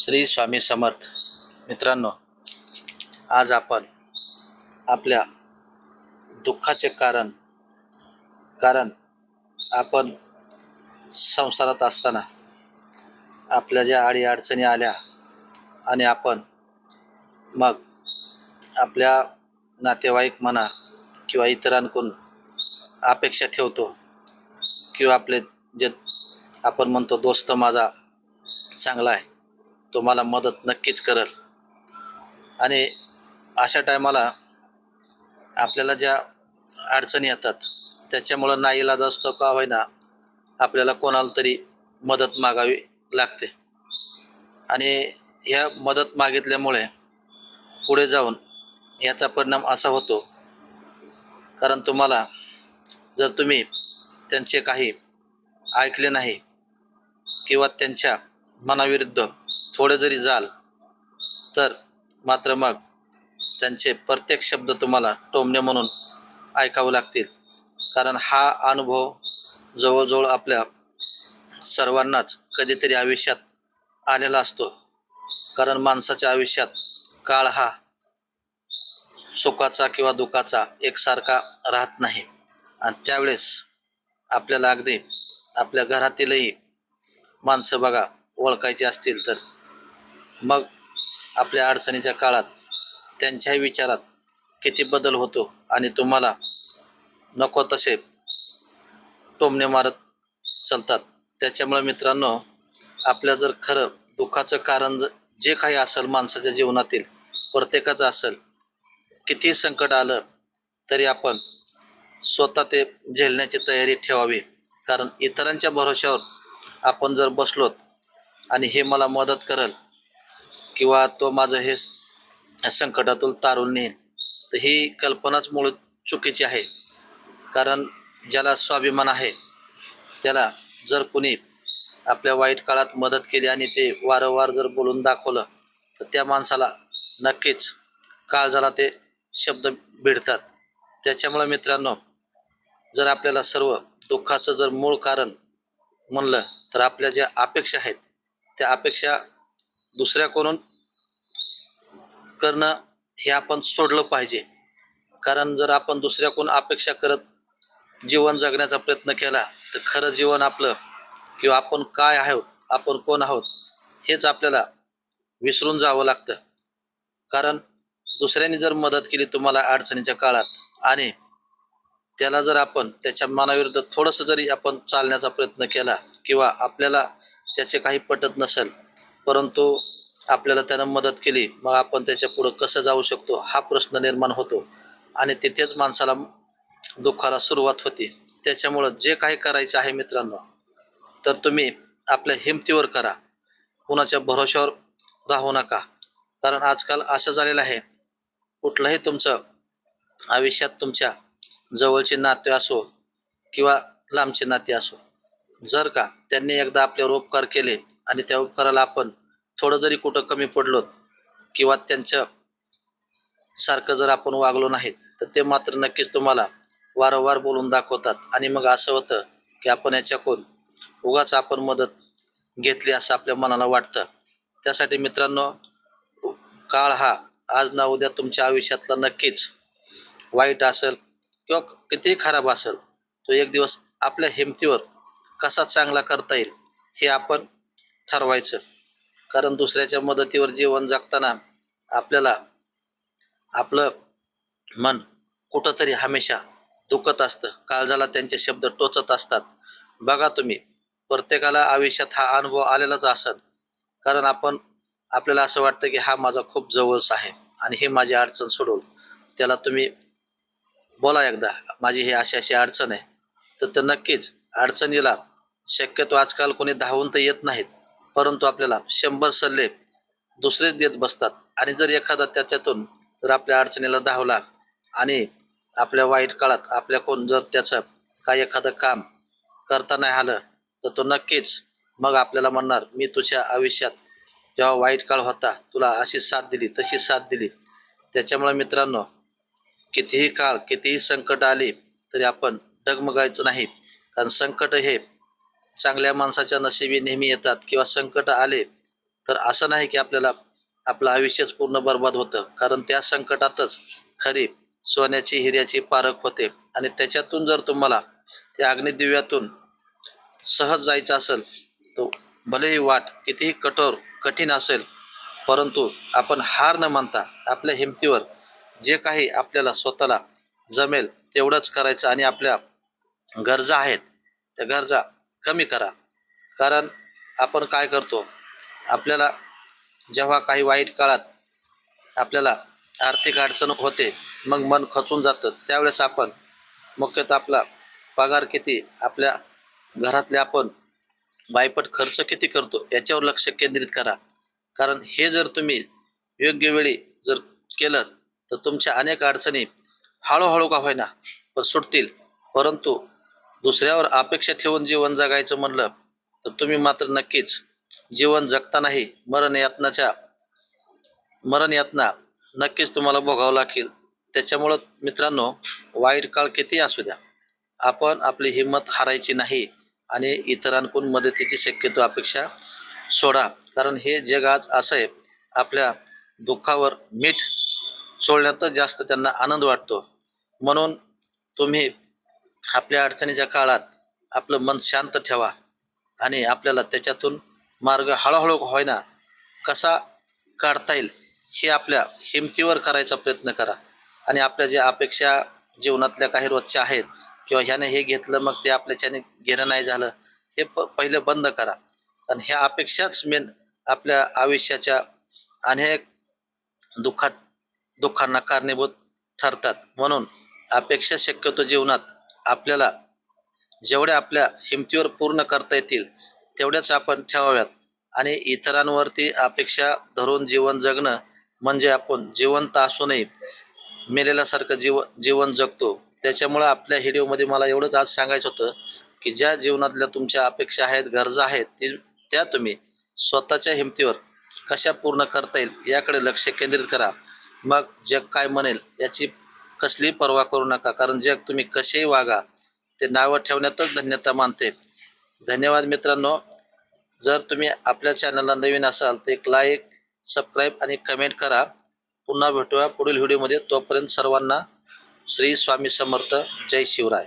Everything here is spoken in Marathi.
श्री स्वामी समर्थ. मित्रांनो आज आपण आपल्या दुःखाचे कारण कारण आपण संसारात असताना आपल्या ज्या आडी अडचणी आल्या आणि आपण मग आपल्या नातेवाईक म्हणा किंवा इतरांकडून अपेक्षा ठेवतो किंवा आपले जे आपण म्हणतो दोस्त माझा चांगला आहे. तुम्हाला मदत नक्कीच करल. आणि अशा टायमाला आपल्याला ज्या अडचणी येतात त्याच्यामुळं नाईलाज असतो का होईना आपल्याला कोणाला तरी मदत मागावी लागते. आणि ह्या मदत मागितल्यामुळे पुढे जाऊन याचा परिणाम असा होतो कारण तुम्हाला जर तुम्ही त्यांचे काही ऐकले नाही किंवा त्यांच्या मनाविरुद्ध थोडे जरी जाल तर मात्र मग त्यांचे प्रत्येक शब्द तुम्हाला टोमणे म्हणून ऐकावे लागतील. कारण हा अनुभव जवळजवळ आपल्या सर्वांनाच कधीतरी आयुष्यात आलेला असतो. कारण माणसाच्या आयुष्यात काळ हा सुखाचा किंवा दुःखाचा एकसारखा राहत नाही. आणि त्यावेळेस आपल्याला अगदी आपल्या घरातीलही माणसं बघा ओळखायचे असतील तर. मग आपल्या अडचणीच्या काळात त्यांच्याही विचारात किती बदल होतो आणि तुम्हाला नको तसे टोमणे मारत चालतात. त्याच्यामुळे मित्रांनो आपल्या जर खरं दुःखाचं कारण जे काही असेल माणसाच्या जीवनातील प्रत्येकाचं असेल किती संकट आलं तरी आपण स्वतः ते झेलण्याची तयारी ठेवावी. कारण इतरांच्या भरोश्यावर आपण जर बसलोत आणि हे मला मदत करल. किंवा तो माझं हे संकटातून तारून नेईल. तर ही कल्पनाच मूळ चुकीची आहे. कारण ज्याला स्वाभिमान आहे त्याला जर कुणी आपल्या वाईट काळात मदत केली आणि ते वारंवार जर बोलून दाखवलं तर त्या माणसाला नक्कीच काळजाला ते शब्द भिडतात. त्याच्यामुळे मित्रांनो जर आपल्याला सर्व दुःखाचं जर मूळ कारण म्हणलं तर आपल्या ज्या अपेक्षा आहेत त्या अपेक्षा दुसऱ्याकडून करणं हे आपण सोडलं पाहिजे. कारण जर आपण दुसऱ्याकडून अपेक्षा करत जीवन जगण्याचा प्रयत्न केला तर खरं जीवन आपलं किंवा आपण काय आहोत आपण कोण आहोत हेच आपल्याला विसरून जावं लागतं. कारण दुसऱ्यांनी जर मदत केली तुम्हाला अडचणीच्या काळात आणि त्याला जर आपण त्याच्या मनाविरुद्ध थोडंसं जरी आपण चालण्याचा प्रयत्न केला किंवा आपल्याला त्याचे काही पटत नसेल परंतु आपल्याला त्यानं मदत केली मग आपण त्याच्या पुढं कसं जाऊ शकतो हा प्रश्न निर्माण होतो. आणि तिथेच माणसाला दुःखाला सुरुवात होती. त्याच्यामुळं जे काही करायचं आहे मित्रांनो तर तुम्ही आपल्या हिमतीवर करा. कुणाच्या भरोश्यावर राहू नका. कारण आजकाल असं झालेलं आहे कुठलंही तुमचं आयुष्यात तुमच्या जवळचे नाते असो किंवा लांबचे नाते असो जर का त्यांनी एकदा आपल्यावर उपकार केले आणि त्या उपकाराला आपण थोडं जरी कुठं कमी पडलो किंवा त्यांच्या सारखं जर आपण वागलो नाहीत तर ते मात्र नक्कीच तुम्हाला वारंवार बोलून दाखवतात. आणि मग असं होतं की आपण याच्याकडून उगाच आपण मदत घेतली असं आपल्या मनाला वाटतं. त्यासाठी मित्रांनो काळ हा आज ना उद्या तुमच्या आयुष्यातला नक्कीच वाईट असेल किंवा कितीही खराब असेल तो एक दिवस आपल्या हिमतीवर कसा चांगला करता येईल हे आपण ठरवायचं. कारण दुसऱ्याच्या मदतीवर जीवन जगताना आपल्याला आपलं मन कुठंतरी हमेशा दुखत असतं. काळजाला त्यांचे शब्द टोचत असतात. बघा तुम्ही प्रत्येकाला आयुष्यात हा अनुभव आलेलाच असेल. कारण आपण आपल्याला असं वाटतं की हा माझा खूप जवळच आहे आणि हे माझी अडचण सोडवल. त्याला तुम्ही बोला एकदा माझी ही अशी अशी अडचण आहे. तर ते नक्कीच अडचणीला शक्यतो आजकाल कोणी धावून तर येत नाहीत परंतु आपल्याला शंभर सल्ले दुसरेच देत बसतात. आणि जर एखादा त्याच्यातून जर आपल्या अडचणीला धावला आणि आपल्या वाईट काळात आपल्या कोण जर त्याचं काही एखादं काम करता नाही आलं तर तो नक्कीच मग आपल्याला म्हणणार मी तुझ्या आयुष्यात जेव्हा वाईट काळ होता तुला अशी साथ दिली तशी साथ दिली. त्याच्यामुळे मित्रांनो कितीही काळ कितीही संकट आली तरी आपण डगमगायचं नाही. कारण संकट हे चांगल्या माणसाच्या नशिबी नेहमी येतात किंवा संकट आले तर असं नाही की आपल्याला आपलं आयुष्यच पूर्ण बर्बाद होतं. कारण त्या संकटातच खरी सोन्याची हिऱ्याची पारख होते. आणि त्याच्यातून जर तुम्हाला त्या अग्निदिव्यातून सहज जायचं असेल तो भलेही वाट कितीही कठोर कठीण असेल परंतु आपण हार न मानता आपल्या हिमतीवर जे काही आपल्याला स्वतःला जमेल तेवढंच करायचं आणि आपल्या गरजा आहेत. त्या गरजा कमी करा. कारण आपण काय करतो आपल्याला जेव्हा काही वाईट काळात आपल्याला आर्थिक अडचण होते मग मन खचून जातं. त्यावेळेस आपण मुख्यतः आपला पगार किती आपल्या घरातले आपण बायपट खर्च किती करतो याच्यावर लक्ष केंद्रित करा. कारण हे जर तुम्ही योग्य वेळी जर केलं तर तुमच्या अनेक अडचणी हळूहळू का होईना पण सुटतील. परंतु दुसऱ्यावर अपेक्षा ठेवून जीवन जगायचं म्हणलं तर तुम्ही मात्र नक्कीच जीवन जगतानाही मरण यातनाच्या मरण यातना नक्कीच तुम्हाला भोगावं लागेल. त्याच्यामुळं मित्रांनो वाईट काळ किती असू द्या आपण आपली हिंमत हारायची नाही आणि इतरांकडून मदतीची शक्यतो अपेक्षा सोडा. कारण हे जग आज असं आहे आपल्या दुःखावर मीठ सोडण्यातच जास्त त्यांना आनंद वाटतो. म्हणून तुम्ही आपल्या अडचणीच्या काळात आपलं मन शांत ठेवा आणि आपल्याला त्याच्यातून मार्ग हळूहळू होईना कसा काढता येईल हे आपल्या हिमतीवर करायचा प्रयत्न करा. आणि आपल्या ज्या अपेक्षा जीवनातल्या काही रोजच्या आहेत किंवा ह्याने हे घेतलं मग ते आपल्याच्याने घेणं नाही झालं हे प पहिलं बंद करा. आणि ह्या अपेक्षाच मेन आपल्या आयुष्याच्या अनेक दुःखात दुःखांना कारणीभूत ठरतात. म्हणून अपेक्षा शक्यतो जीवनात आपल्याला जेवढ्या आपल्या हिमतीवर पूर्ण करता येतील तेवढ्याच आपण ठेवाव्यात. आणि इतरांवरती अपेक्षा धरून जीवन जगणं म्हणजे आपण जिवंत असूनही मेलेल्यासारखं जीव जीवन जगतो. त्याच्यामुळं आपल्या व्हिडिओमध्ये मला एवढंच आज सांगायचं होतं की ज्या जीवनातल्या तुमच्या अपेक्षा आहेत गरजा आहेत ती त्या तुम्ही स्वतःच्या हिमतीवर कशा पूर्ण करता येईल याकडे लक्ष केंद्रित करा. मग जग काय म्हणेल याची कसली पर्वा करू नका. कारण जग तुम्ही कसेही वागा ते नावं ठेवण्यातच धन्यता मानते. धन्यवाद मित्रांनो. जर तुम्ही आपल्या चॅनलला नवीन असाल तर एक लाईक सबस्क्राईब आणि कमेंट करा. पुन्हा भेटूया पुढील व्हिडिओमध्ये तोपर्यंत सर्वांना श्री स्वामी समर्थ. जय शिवराय.